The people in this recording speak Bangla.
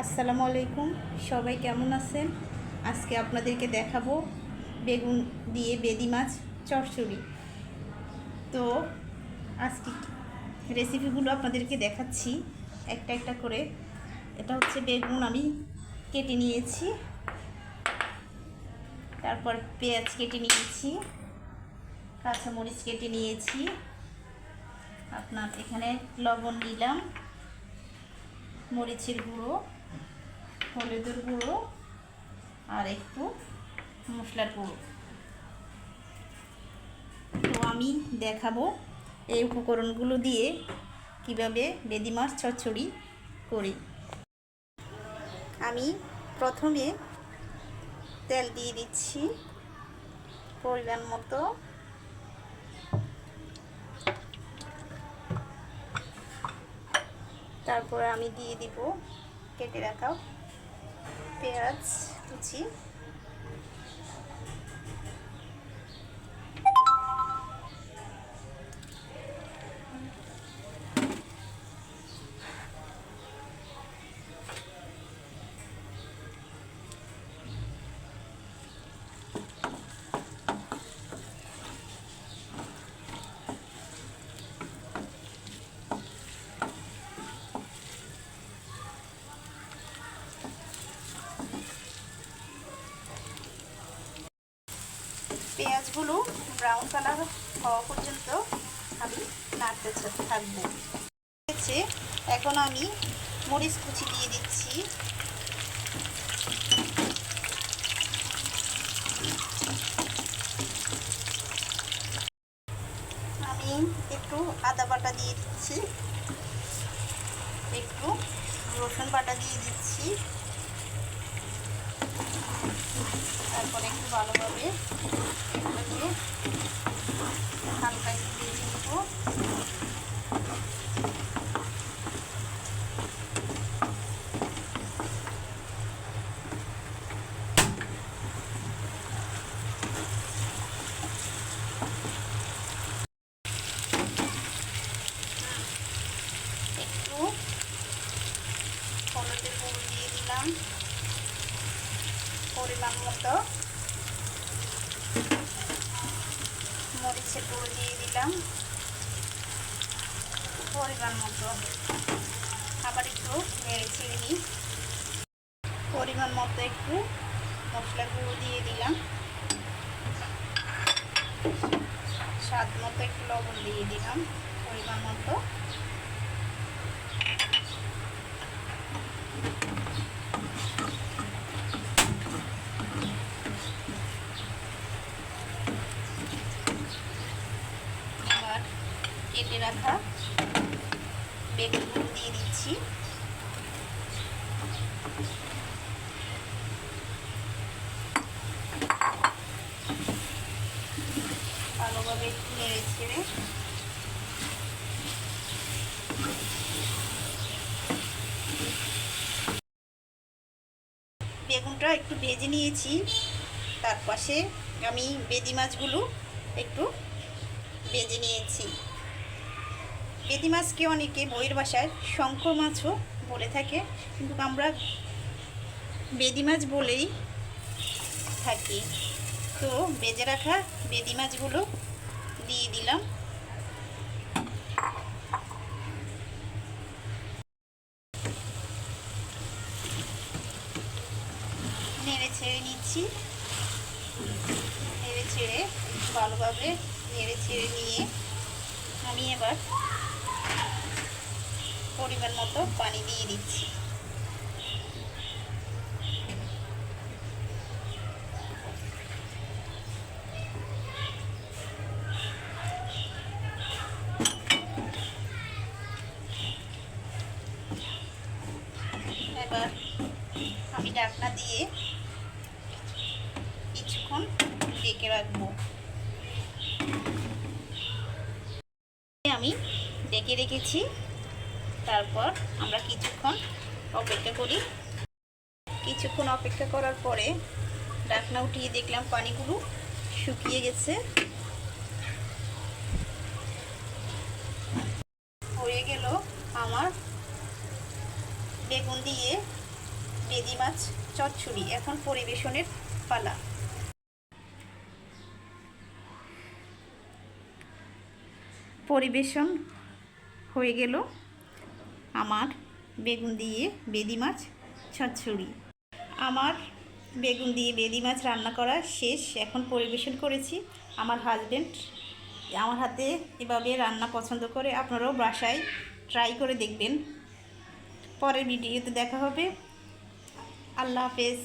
আসসালামু আলাইকুম। সবাই কেমন আছেন? আজকে আপনাদেরকে দেখাবো বেগুন দিয়ে বেদি মাছ চচ্চড়ি। তো আজকে রেসিপিগুলো আপনাদেরকে দেখাচ্ছি। একটা একটা করে। এটা হচ্ছে বেগুন আমি কেটে নিয়েছি। তারপর পেঁয়াজ কেটে নিয়েছি। কাঁচামরিচ কেটে নিয়েছি। আপনার এখানে লবণ নিলাম মরিচের গুঁড়ো। হলুদের গুঁড়ো আর একটু মশলার গুঁড়ো। তো আমি দেখাবো এই উপকরণগুলো দিয়ে কীভাবে বেদি মাছ চচ্চড়ি করি। আমি প্রথমে তেল দিয়ে দিচ্ছি পরিমাণ মতো। তারপরে আমি দিয়ে দিব কেটে রাখা পেঁয়াজ কুচি ব্রাউন কালার হওয়া পর্যন্ত আমি নাড়তে থাকব। এখন আমি মরিচ কুচি দিয়ে দিচ্ছি। আমি একটু আদা বাটা দিয়ে দিচ্ছি, একটু রসুন বাটা দিয়ে দিচ্ছি। তারপরে একটু ভালোভাবে এগুলোকে হালকা একটু ভেজে নেব। একটু হলুদের গুঁড়ো দিলাম। পরিমাণ মতো। মরিচের গুঁড়ো দিয়ে দিলাম। পরিমাণ মতো। আবার একটু নেড়ে ছেড়ে নিই। পরিমাণ মতো একটু মশলার গুঁড়ো দিয়ে দিলাম। স্বাদ মতো একটু লবণ দিয়ে দিলাম। পরিমাণ মতো আবার কেটে রাখা বেগুনগুলো দিয়ে দিচ্ছি। ভালোভাবে একটু নেড়ে ছেড়ে। বেগুনটা একটু ভেজে নিয়েছি। তার পাশে আমি বেদি মাছগুলো একটু ভেজে নিয়েছি। বেদি মাছকে অনেকে বইয়ের বাসায় শঙ্খ মাছও বলে থাকে, কিন্তু আমরা বেদি মাছ বলেই থাকি। তো বেজে রাখা বেদি মাছগুলো দিয়ে দিলাম। নেড়ে ছেড়ে নিচ্ছি। নেড়ে ছেড়ে ভালোভাবে নেড়ে ছেড়ে নিয়ে আমি এবার পরিমাণ মতো পানি দিয়ে দিচ্ছি। এবার আমি ডাকনা দিয়ে কিছুক্ষণ ডেকে রাখব। আমি ডেকে রেখেছি তারপর আমরা কিছুক্ষণ অপেক্ষা করি। কিছুক্ষণ অপেক্ষা করার পরে ডাকনা উঠিয়ে দেখলাম পানিগুলো শুকিয়ে গেছে। হয়ে গেল আমার বেগুন দিয়ে বেদি মাছ চচ্চড়ি, এখন পরিবেশনের পালা। পরিবেশন হয়ে গেল। আমার বেগুন দিয়ে বেদি মাছ চচ্চড়ি আমার বেগুন দিয়ে বেদি মাছ রান্না করা শেষ, এখন পরিবেশন করেছি। আমার হাজব্যান্ড আমার হাতে এভাবে রান্না পছন্দ করে, আপনারাও বাসায় ট্রাই করে দেখবেন। পরের ভিডিওতে দেখা হবে। আল্লাহ হাফেজ।